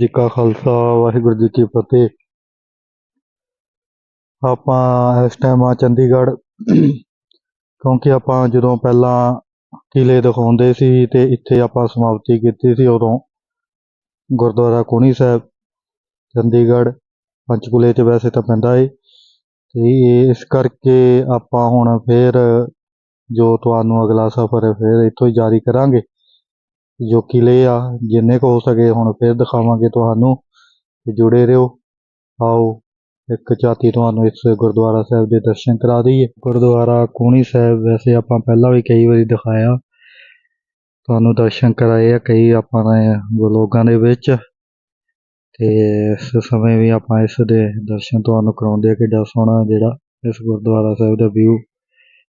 ਜੀ ਕਾ ਖਾਲਸਾ, ਵਾਹਿਗੁਰੂ ਜੀ ਕੀ ਫਤਿਹ। ਆਪਾਂ ਇਸ ਟਾਈਮ ਆ ਚੰਡੀਗੜ੍ਹ, ਕਿਉਂਕਿ ਆਪਾਂ ਜਦੋਂ ਪਹਿਲਾਂ ਕਿਲੇ ਦਿਖਾਉਂਦੇ ਸੀ ਤੇ ਇੱਥੇ ਆਪਾਂ ਸਮਾਪਤੀ ਕੀਤੀ ਸੀ ਉਦੋਂ, ਗੁਰਦੁਆਰਾ ਕੋਣੀ ਸਾਹਿਬ, ਚੰਡੀਗੜ੍ਹ, ਪੰਚਕੂਲੇ 'ਚ ਵੈਸੇ ਤਾਂ ਪੈਂਦਾ ਏ। ਤੇ ਇਸ ਕਰਕੇ ਆਪਾਂ ਹੁਣ ਫੇਰ ਜੋ ਤੁਹਾਨੂੰ ਅਗਲਾ ਸਫ਼ਰ ਫੇਰ ਇੱਥੋਂ ਹੀ ਜਾਰੀ ਕਰਾਂਗੇ। ਜੋ ਕਿਲੇ ਆ, ਜਿੰਨੇ ਕੁ ਹੋ ਸਕੇ ਹੁਣ ਫੇਰ ਦਿਖਾਵਾਂਗੇ ਤੁਹਾਨੂੰ। ਤੇ ਜੁੜੇ ਰਹੋ। ਆਓ, ਇੱਕ ਝਾਤੀ ਤੁਹਾਨੂੰ ਇਸ ਗੁਰਦੁਆਰਾ ਸਾਹਿਬ ਦੇ ਦਰਸ਼ਨ ਕਰਾ ਦਈਏ। ਗੁਰਦੁਆਰਾ ਕੋਣੀ ਸਾਹਿਬ ਵੈਸੇ ਆਪਾਂ ਪਹਿਲਾਂ ਵੀ ਕਈ ਵਾਰੀ ਦਿਖਾਇਆ। ਤੁਹਾਨੂੰ ਦਰਸ਼ਨ ਕਰਾਏ ਆ ਕਈ ਆਪਾਂ ਨੇ ਵਲੋਗਾਂ ਦੇ ਵਿੱਚ। ਤੇ ਇਸ ਸਮੇਂ ਵੀ ਆਪਾਂ ਇਸ ਦੇ ਦਰਸ਼ਨ ਤੁਹਾਨੂੰ ਕਰਾਉਂਦੇ ਆ, ਕਿੱਡਾ ਸੋਹਣਾ ਜਿਹੜਾ ਇਸ ਗੁਰਦੁਆਰਾ ਸਾਹਿਬ ਦਾ ਵਿਊ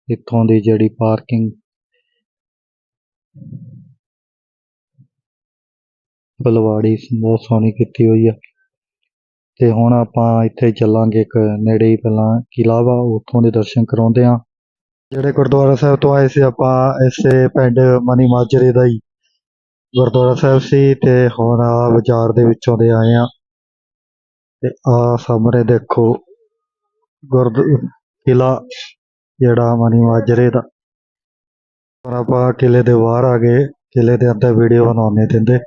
ਇੱਥੋਂ ਦੀ ਜਿਹੜੀ ਪਾਰਕਿੰਗ ਬਲਵਾੜੀ ਬਹੁਤ ਸੋਹਣੀ ਕੀਤੀ ਹੋਈ ਆ। ਤੇ ਹੁਣ ਆਪਾਂ ਇੱਥੇ ਚੱਲਾਂਗੇ ਇੱਕ ਨੇੜੇ ਹੀ ਪਹਿਲਾਂ ਕਿਲਾ ਵਾ, ਉੱਥੋਂ ਦੇ ਦਰਸ਼ਨ ਕਰਾਉਂਦੇ ਆ ਜਿਹੜੇ ਗੁਰਦੁਆਰਾ ਸਾਹਿਬ ਤੋਂ ਆਏ ਸੀ ਆਪਾਂ, ਇਸੇ ਪਿੰਡ ਮਨੀ ਮਾਜਰੇ ਦਾ ਹੀ ਗੁਰਦੁਆਰਾ ਸਾਹਿਬ ਸੀ ਤੇ ਹੁਣ ਆ ਬਾਜ਼ਾਰ ਦੇ ਵਿੱਚੋਂ ਦੇ ਆਏ ਆ ਤੇ ਆ ਸਾਹਮਣੇ ਦੇਖੋ ਗੁਰਦ, ਕਿਲ੍ਹਾ ਜਿਹੜਾ ਮਨੀ ਮਾਜਰੇ ਦਾ। ਹੁਣ ਆਪਾਂ ਕਿਲੇ ਦੇ ਬਾਹਰ ਆ ਗਏ ਕਿਲੇ ਦੇ ਅੰਦਰ ਵੀਡੀਓ ਬਣਾਉਣੇ ਦਿੰਦੇ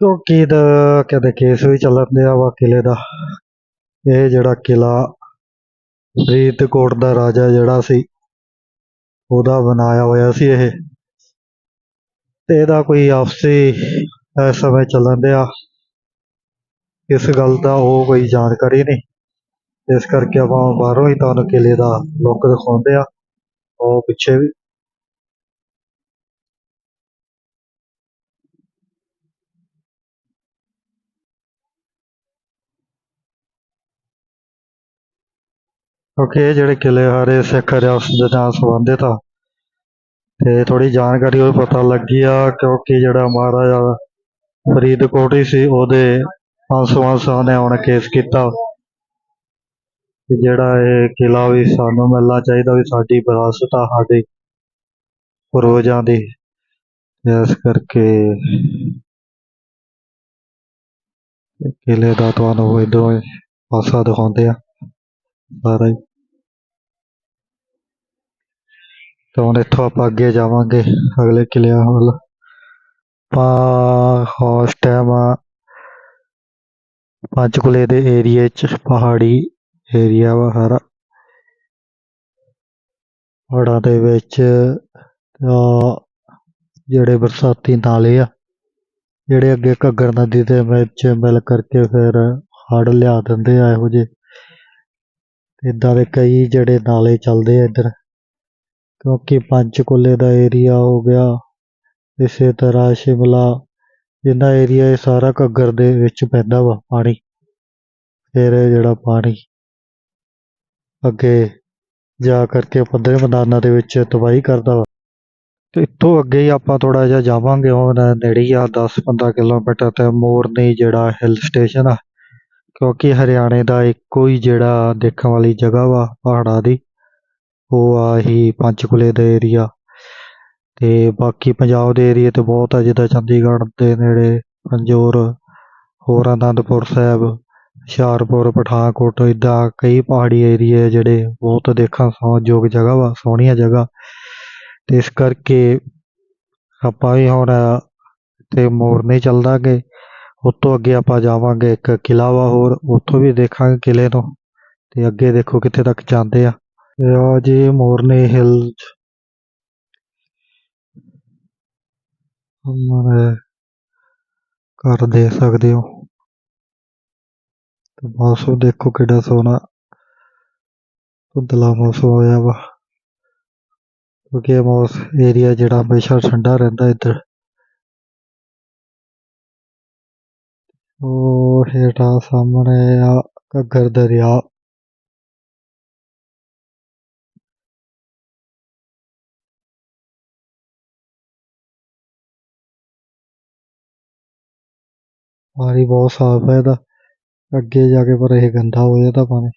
ਕੀ ਦਾ ਕਹਿੰਦੇ ਕੇਸ ਵੀ ਚੱਲਣ ਡਿਆ ਵਾ ਕਿਲੇ ਦਾ। ਇਹ ਜਿਹੜਾ ਕਿਲਾ ਫਰੀਦਕੋਟ ਦਾ ਰਾਜਾ ਜਿਹੜਾ ਸੀ, ਉਹਦਾ ਬਣਾਇਆ ਹੋਇਆ ਸੀ ਇਹ। ਤੇ ਇਹਦਾ ਕੋਈ ਆਪਸੀ ਇਸ ਸਮੇਂ ਚੱਲਣ ਡਿਆ ਇਸ ਗੱਲ ਦਾ ਉਹ ਕੋਈ ਜਾਣਕਾਰੀ ਨਹੀਂ। ਇਸ ਕਰਕੇ ਆਪਾਂ ਬਾਹਰੋਂ ਹੀ ਤੁਹਾਨੂੰ ਕਿਲੇ ਦਾ ਲੁੱਕ ਦਿਖਾਉਂਦੇ ਆ। ਉਹ ਪਿੱਛੇ ਵੀ ਕਿਉਂਕਿ ਇਹ ਜਿਹੜੇ ਕਿਲੇ ਹਾਰੇ ਸਿੱਖ ਰਿਆਸਤ ਦੇ ਨਾਲ ਸੰਬੰਧਿਤ ਆ। ਤੇ ਥੋੜੀ ਜਾਣਕਾਰੀ ਉਹ ਪਤਾ ਲੱਗੀ ਆ, ਕਿਉਂਕਿ ਜਿਹੜਾ ਮਹਾਰਾਜਾ ਫਰੀਦਕੋਟ ਹੀ ਸੀ, ਉਹਦੇ ਪੰਸਵਾਂ ਸਾਹ ਨੇ ਹੁਣ ਕੇਸ ਕੀਤਾ। ਜਿਹੜਾ ਇਹ ਕਿਲਾ ਵੀ ਸਾਨੂੰ ਮਿਲਣਾ ਚਾਹੀਦਾ ਵੀ ਸਾਡੀ ਵਿਰਾਸਤ ਆ, ਸਾਡੇ ਪੂਰਵਜਾਂ ਦੀ। ਇਸ ਕਰਕੇ ਕਿਲੇ ਦਾ ਤੁਹਾਨੂੰ ਇਧਰੋਂ ਪਾਸਾ ਦਿਖਾਉਂਦੇ ਆ। ਸਾਰਾ। ਹੀ ਤੇ ਹੁਣ ਇੱਥੋਂ ਆਪਾਂ ਅੱਗੇ ਜਾਵਾਂਗੇ ਅਗਲੇ ਕਿਲਿਆਂ ਵੱਲ। ਆਪਾਂ ਉਸ ਟਾਈਮ ਪੰਚਕੁਲੇ ਦੇ ਏਰੀਏ 'ਚ ਪਹਾੜੀ ਏਰੀਆ ਵਾ ਸਾਰਾ। ਪਹਾੜਾਂ ਦੇ ਵਿੱਚ ਅਹ, ਜਿਹੜੇ ਬਰਸਾਤੀ ਨਾਲੇ ਆ ਜਿਹੜੇ ਅੱਗੇ ਘੱਗਰ ਨਦੀ ਦੇ ਵਿੱਚ ਮਿਲ ਕਰਕੇ ਫਿਰ ਹੜ੍ਹ ਲਿਆ ਦਿੰਦੇ ਆ ਇਹੋ ਜਿਹੇ। ਇੱਦਾਂ ਦੇ ਕਈ ਜਿਹੜੇ ਨਾਲੇ ਚੱਲਦੇ ਆ ਇੱਧਰ। ਕਿਉਂਕਿ ਪੰਚਕੂਲੇ ਦਾ ਏਰੀਆ ਹੋ ਗਿਆ, ਇਸੇ ਤਰ੍ਹਾਂ ਸ਼ਿਮਲਾ, ਜਿੰਨਾ ਏਰੀਆ ਇਹ ਸਾਰਾ ਘੱਗਰ ਦੇ ਵਿੱਚ ਪੈਂਦਾ ਵਾ, ਪਾਣੀ। ਫਿਰ ਇਹ ਜਿਹੜਾ ਪਾਣੀ ਅੱਗੇ ਜਾ ਕਰਕੇ ਪੱਧਰੇ ਮੈਦਾਨਾਂ ਦੇ ਵਿੱਚ ਤਬਾਹੀ ਕਰਦਾ ਵਾ। ਤੇ ਇੱਥੋਂ ਅੱਗੇ ਹੀ ਆਪਾਂ ਥੋੜਾ ਜਿਹਾ ਜਾਵਾਂਗੇ ਹੁਣ ਨੇੜੇ ਹੀ ਆ 10-15 ਕਿਲੋਮੀਟਰ ਤੇ ਮੋਰਨੀ ਜਿਹੜਾ ਹਿਲ ਸਟੇਸ਼ਨ ਆ। ਕਿਉਂਕਿ ਹਰਿਆਣੇ ਦਾ ਇੱਕੋ ਹੀ ਜਿਹੜਾ ਦੇਖਣ ਵਾਲੀ ਜਗ੍ਹਾ ਵਾ, ਪਹਾੜਾਂ ਦੀ। ਉਹ ਆ ਹੀ ਪੰਚਕੁਲੇ ਦਾ ਏਰੀਆ ਤੇ ਬਾਕੀ ਪੰਜਾਬ ਦੇ ਏਰੀਏ ਤੇ ਬਹੁਤ ਆ, ਜਿੱਦਾਂ ਚੰਡੀਗੜ੍ਹ ਦੇ ਨੇੜੇ ਪੰਜੋਰ, ਹੋਰ ਅਨੰਦਪੁਰ ਸਾਹਿਬ, ਹੁਸ਼ਿਆਰਪੁਰ, ਪਠਾਨਕੋਟ, ਇੱਦਾਂ ਕਈ ਪਹਾੜੀ ਏਰੀਏ ਜਿਹੜੇ ਬਹੁਤ ਦੇਖਣ ਯੋਗ ਜਗ੍ਹਾ ਵਾ, ਸੋਹਣੀਆਂ ਜਗ੍ਹਾ। ਤੇ ਇਸ ਕਰਕੇ ਆਪਾਂ ਵੀ ਹੁਣ ਤੇ ਮੋਰਨੀ ਚੱਲਦਾਂਗੇ, ਉਤੋਂ ਅੱਗੇ ਆਪਾਂ ਜਾਵਾਂਗੇ ਇੱਕ ਕਿਲਾ ਵਾ ਹੋਰ, ਉੱਥੋਂ ਵੀ ਦੇਖਾਂਗੇ ਕਿਲੇ ਤੋਂ। ਤੇ ਅੱਗੇ ਦੇਖੋ ਕਿੱਥੇ ਤੱਕ ਜਾਂਦੇ ਆ। ਤੇ ਆ ਜੀ ਮੋਰਨੀ ਹਿਲ ਹਮਾਰੇ ਘਰ ਦੇਖ ਸਕਦੇ ਹੋ ਤੇ ਮੌਸਮ ਦੇਖੋ ਕਿੱਡਾ ਸੋਹਣਾ ਧੁੰਦਲਾ ਮੌਸਮ ਹੋਇਆ ਵਾ ਕਿਉਂਕਿ ਇਹ ਮੌਸ ਏਰੀਆ ਜਿਹੜਾ ਹਮੇਸ਼ਾ ਠੰਡਾ ਰਹਿੰਦਾ ਇੱਧਰ ਉਹ ਹੇਠਾਂ ਸਾਹਮਣੇ ਆ ਘੱਗਰ ਪਾਣੀ ਬਹੁਤ ਸਾਫ਼ ਹੈ ਇਹਦਾ ਅੱਗੇ ਜਾ ਕੇ ਪਰ ਇਹ ਗੰਦਾ ਹੋ ਜਾਂਦਾ ਪਾਣੀ।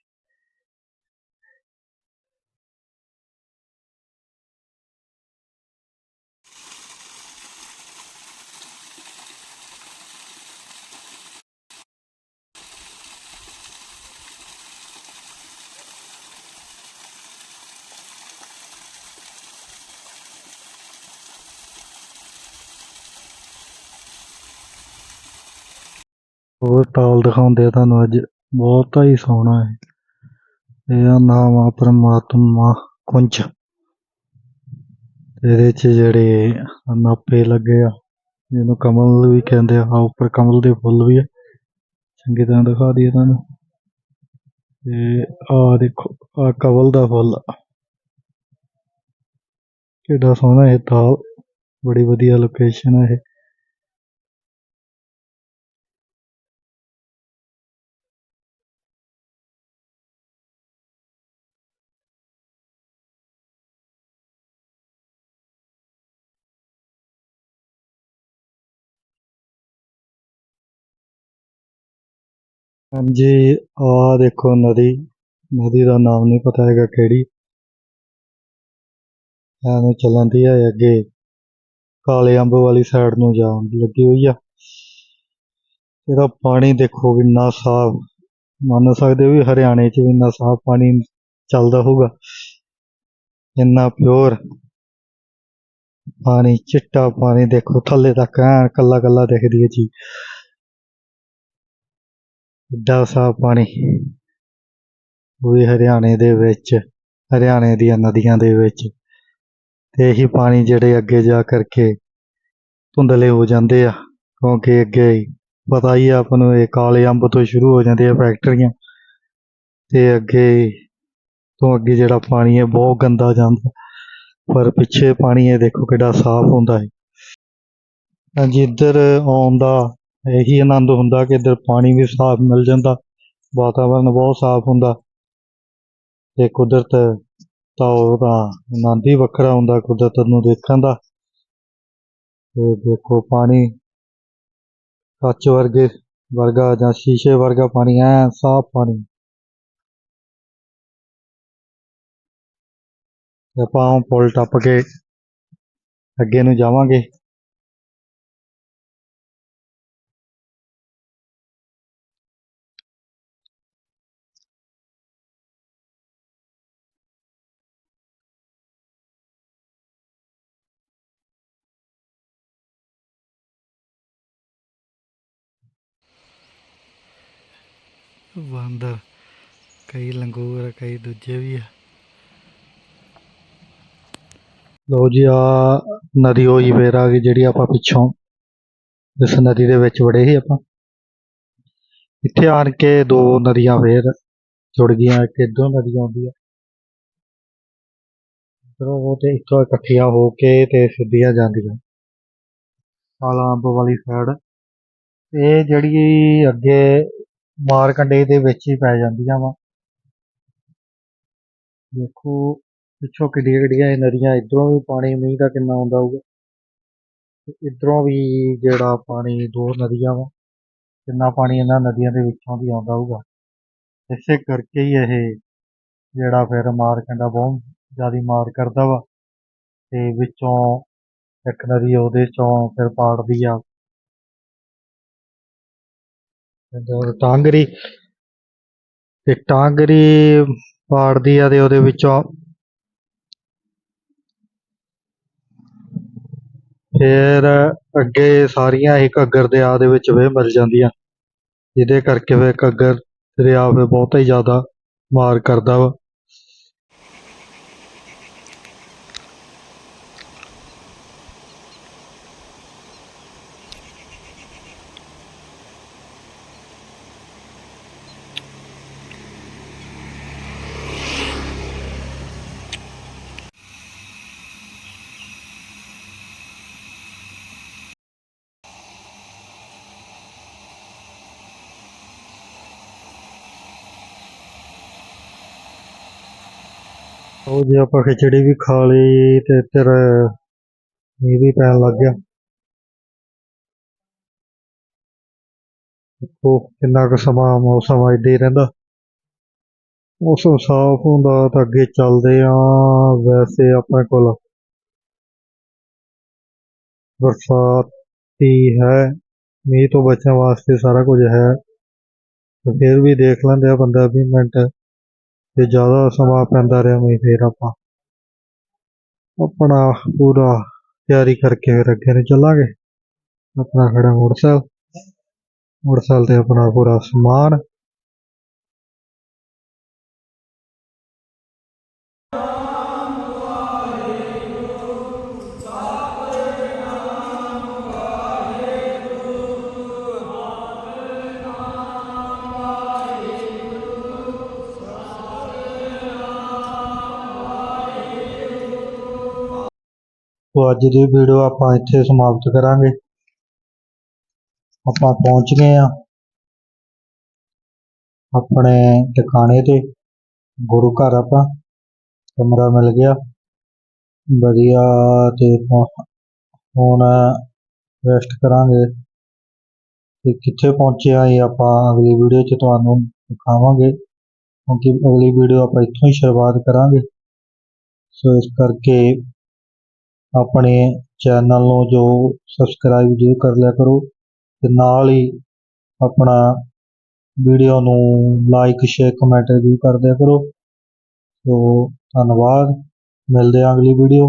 ਤਾਲ ਦਿਖਾਉਂਦੇ ਆ ਤੁਹਾਨੂੰ ਅੱਜ। ਬਹੁਤਾ ਹੀ ਸੋਹਣਾ ਹੈ ਇਹਦਾ ਨਾਮ ਆ ਪਰਮਾਤਮਾ ਕੁੰਜ। ਇਹਦੇ ਚ ਜਿਹੜੇ ਨਾਪੇ ਲੱਗੇ ਆ, ਜਿਹਨੂੰ ਕਮਲ ਵੀ ਕਹਿੰਦੇ ਆ। ਉੱਪਰ ਕਮਲ ਦੇ ਫੁੱਲ ਵੀ ਆ। ਚੰਗੀ ਤਰ੍ਹਾਂ ਦਿਖਾ ਦਈਏ ਤੁਹਾਨੂੰ। ਤੇ ਆ ਦੇਖੋ, ਆਹ ਕਮਲ ਦਾ ਫੁੱਲ ਕਿੱਡਾ ਸੋਹਣਾ ਇਹ ਤਾਲ। ਬੜੀ ਵਧੀਆ ਲੋਕੇਸ਼ਨ ਹੈ ਇਹ। ਹਾਂਜੀ ਆ ਦੇਖੋ ਨਦੀ ਨਦੀ ਦਾ ਨਾਮ ਨਹੀਂ ਪਤਾ ਹੈਗਾ ਕਿਹੜੀ। ਐਵੇਂ ਚੱਲਣ ਹੈ ਅੱਗੇ। ਕਾਲੇ ਅੰਬ ਵਾਲੀ ਸਾਈਡ ਨੂੰ ਜਾਣ ਲੱਗੀ ਹੋਈ ਆ। ਇਹਦਾ ਪਾਣੀ ਦੇਖੋ ਕਿੰਨਾ ਸਾਫ਼, ਮੰਨ ਸਕਦੇ ਹੋ ਵੀ ਹਰਿਆਣੇ 'ਚ ਵੀ ਇੰਨਾ ਸਾਫ਼ ਪਾਣੀ ਚੱਲਦਾ ਹੋਊਗਾ। ਇੰਨਾ ਪਿਓਰ ਪਾਣੀ, ਚਿੱਟਾ ਪਾਣੀ ਦੇਖੋ ਥੱਲੇ ਤੱਕ ਐ ਕੱਲਾ ਕੱਲਾ ਦਿਖਦੀ ਹੈ ਜੀ। ਇੱਡਾ ਸਾਫ਼ ਪਾਣੀ। ਉਹ ਹਰਿਆਣੇ ਦੇ ਵਿੱਚ, ਹਰਿਆਣੇ ਦੀਆਂ ਨਦੀਆਂ ਦੇ ਵਿੱਚ। ਤੇ ਇਹੀ ਪਾਣੀ ਜਿਹੜੇ ਅੱਗੇ ਜਾ ਕਰਕੇ ਧੁੰਦਲੇ ਹੋ ਜਾਂਦੇ ਆ, ਕਿਉਂਕਿ ਅੱਗੇ ਪਤਾ ਹੀ ਆ ਆਪਾਂ ਨੂੰ ਇਹ ਕਾਲੇ ਅੰਬ ਤੋਂ ਸ਼ੁਰੂ ਹੋ ਜਾਂਦੇ ਆ ਫੈਕਟਰੀਆਂ। ਤੇ ਅੱਗੇ ਤੋਂ ਅੱਗੇ ਜਿਹੜਾ ਪਾਣੀ ਹੈ ਬਹੁਤ ਗੰਦਾ ਜਾਂਦਾ। ਪਰ ਪਿੱਛੇ ਪਾਣੀ ਇਹ ਦੇਖੋ ਕਿੱਡਾ ਸਾਫ਼ ਹੁੰਦਾ ਹੈ। ਹਾਂਜੀ, ਇੱਧਰ ਆਉਣ ਦਾ ਇਹੀ ਆਨੰਦ ਹੁੰਦਾ ਕਿ ਇੱਧਰ ਪਾਣੀ ਵੀ ਸਾਫ਼ ਮਿਲ ਜਾਂਦਾ, ਵਾਤਾਵਰਨ ਬਹੁਤ ਸਾਫ਼ ਹੁੰਦਾ। ਤੇ ਕੁਦਰਤ ਤਾਂ ਉਹਦਾ ਆਨੰਦ ਹੀ ਵੱਖਰਾ ਹੁੰਦਾ ਕੁਦਰਤ ਨੂੰ ਦੇਖਣ ਦਾ। ਤੇ ਦੇਖੋ ਪਾਣੀ ਕੱਚ ਵਰਗੇ ਵਰਗਾ ਜਾਂ ਸ਼ੀਸ਼ੇ ਵਰਗਾ ਪਾਣੀ, ਐ ਸਾਫ਼ ਪਾਣੀ। ਆਪਾਂ ਹੁਣ ਪੁਲ ਟੱਪ ਕੇ ਅੱਗੇ ਨੂੰ ਜਾਵਾਂਗੇ। ਬਾਂਦਰ ਕਈ ਲੰਗੂਰ ਕਈ ਦੂਜੇ ਵੀ ਆ। ਲੋ ਜੀ, ਆ ਨਦੀ ਹੋਈ ਫੇਰ ਆ ਗਈ ਜਿਹੜੀ ਆਪਾਂ ਪਿੱਛੋਂ ਇਸ ਨਦੀ ਦੇ ਵਿੱਚ ਵੜੇ ਸੀ ਆਪਾਂ। ਇੱਥੇ ਆਣ ਕੇ ਦੋ ਨਦੀਆਂ ਫੇਰ ਜੁੜ ਗਈਆਂ, ਇੱਕ ਇੱਧਰੋਂ ਨਦੀ ਆਉਂਦੀ ਆ। ਉਹ ਤੇ ਇੱਥੋਂ ਇਕੱਠੀਆਂ ਹੋ ਕੇ ਤੇ ਸਿੱਧੀਆਂ ਜਾਂਦੀਆਂ। ਕਾਲਾ ਅੰਬ ਵਾਲੀ ਸਾਈਡ ਇਹ ਜਿਹੜੀ ਅੱਗੇ ਮਾਰਕੰਡੇ ਦੇ ਵਿੱਚ ਹੀ ਪੈ ਜਾਂਦੀਆਂ ਵਾ। ਦੇਖੋ, ਪਿੱਛੋਂ ਕਿੱਡੀਆਂ ਕਿੱਡੀਆਂ ਇਹ ਨਦੀਆਂ, ਇਧਰੋਂ ਵੀ ਪਾਣੀ, ਮੀਂਹ ਦਾ ਕਿੰਨਾ ਆਉਂਦਾ ਹੋਊਗਾ। ਤੇ ਇਧਰੋਂ ਵੀ ਜਿਹੜਾ ਪਾਣੀ, ਦੋ ਨਦੀਆਂ ਵਾ, ਕਿੰਨਾ ਪਾਣੀ ਇਹਨਾਂ ਨਦੀਆਂ ਦੇ ਵਿੱਚੋਂ ਦੀ ਆਉਂਦਾ ਹੋਊਗਾ। ਇਸੇ ਕਰਕੇ ਹੀ ਇਹ ਜਿਹੜਾ ਫਿਰ ਮਾਰ ਮਾਰਕੰਡਾ ਬਹੁਤ ਜ਼ਿਆਦਾ ਮਾਰ ਕਰਦਾ ਵਾ। ਤੇ ਵਿੱਚੋਂ ਇੱਕ ਨਦੀ ਉਹਦੇ ਚੋਂ ਫਿਰ ਪਾੜਦੀ ਆ। ਤੇ ਟਾਂਗਰੀ। ਤੇ ਟਾਂਗਰੀ ਪਾੜਦੀ ਆ ਤੇ ਉਹਦੇ ਵਿੱਚੋਂ ਫਿਰ ਅੱਗੇ ਸਾਰੀਆਂ ਹੀ ਘੱਗਰ ਦਰਿਆ ਦੇ ਵਿੱਚ ਵੇ ਮਿਲ ਜਾਂਦੀਆਂ। ਜਿਹਦੇ ਕਰਕੇ ਫਿਰ ਘੱਗਰ ਦਰਿਆ ਫਿਰ ਬਹੁਤਾ ਹੀ ਜ਼ਿਆਦਾ ਮਾਰ ਕਰਦਾ ਵਾ। ਉਹ ਜੇ ਆਪਾਂ ਖਿਚੜੀ ਵੀ ਖਾ ਲਈ ਤੇ ਫਿਰ ਮੀਂਹ ਵੀ ਪੈਣ ਲੱਗ ਗਿਆ। ਦੇਖੋ ਕਿੰਨਾ ਕੁ ਸਮਾਂ ਮੌਸਮ ਏਦਾਂ ਹੀ ਰਹਿੰਦਾ। ਮੌਸਮ ਸਾਫ਼ ਹੁੰਦਾ ਤਾਂ ਅੱਗੇ ਚੱਲਦੇ ਆ ਵੈਸੇ ਆਪਣੇ ਕੋਲ ਬਰਸਾਤ ਹੀ ਹੈ, ਮੀਂਹ ਤੋਂ ਬਚਣ ਵਾਸਤੇ ਸਾਰਾ ਕੁਝ ਹੈ। ਫਿਰ ਵੀ ਦੇਖ ਲੈਂਦੇ ਆ 15 ਮਿੰਟ ਤੇ ਜ਼ਿਆਦਾ ਸਮਾਂ ਪੈਂਦਾ ਰਿਹਾ ਮੀਂਹ ਫਿਰ ਆਪਾਂ ਆਪਣਾ ਪੂਰਾ ਤਿਆਰੀ ਕਰਕੇ ਫਿਰ ਅੱਗੇ ਨੂੰ ਚੱਲਾਂਗੇ। ਆਪਣਾ ਖੜਾ ਮੋਟਰਸਾਈਕਲ ਮੋਟਰਸਾਈਕਲ ਤੇ ਆਪਣਾ ਪੂਰਾ ਸਮਾਨ ਤੋ ਅੱਜ ਦੀ ਵੀਡੀਓ ਆਪਾਂ ਇੱਥੇ ਸਮਾਪਤ ਕਰਾਂਗੇ। ਆਪਾਂ ਪਹੁੰਚ ਗਏ ਆ ਆਪਣੇ ਟਿਕਾਣੇ ਤੇ, ਗੁਰੂ ਘਰ ਆਪਾਂ, ਕਮਰਾ ਮਿਲ ਗਿਆ। ਵਧੀਆ ਤੇ ਹੁਣ- ਹੁਣ ਰੈਸਟ ਕਰਾਂਗੇ ਤੇ ਕਿੱਥੇ ਪਹੁੰਚੇ ਆ ਇਹ ਆਪਾਂ ਅਗਲੀ ਵੀਡੀਓ 'ਚ ਤੁਹਾਨੂੰ ਦਿਖਾਵਾਂਗੇ। ਕਿਉਂਕਿ ਅਗਲੀ ਵੀਡੀਓ ਆਪਾਂ ਇੱਥੋਂ ਹੀ ਸ਼ੁਰੂਆਤ ਕਰਾਂਗੇ। ਸੋ ਇਸ ਕਰਕੇ ਆਪਣੇ ਚੈਨਲ ਨੂੰ ਜੋ ਸਬਸਕ੍ਰਾਈਬ ਜ਼ਰੂਰ ਕਰ ਲਿਆ ਕਰੋ ਤੇ ਨਾਲ ਹੀ ਆਪਣਾ ਵੀਡੀਓ ਨੂੰ ਲਾਈਕ ਸ਼ੇਅਰ ਕਮੈਂਟ ਜ਼ਰੂਰ ਕਰ ਦਿਆ ਕਰੋ। ਸੋ ਧੰਨਵਾਦ। ਮਿਲਦੇ ਹਾਂ ਅਗਲੀ ਵੀਡੀਓ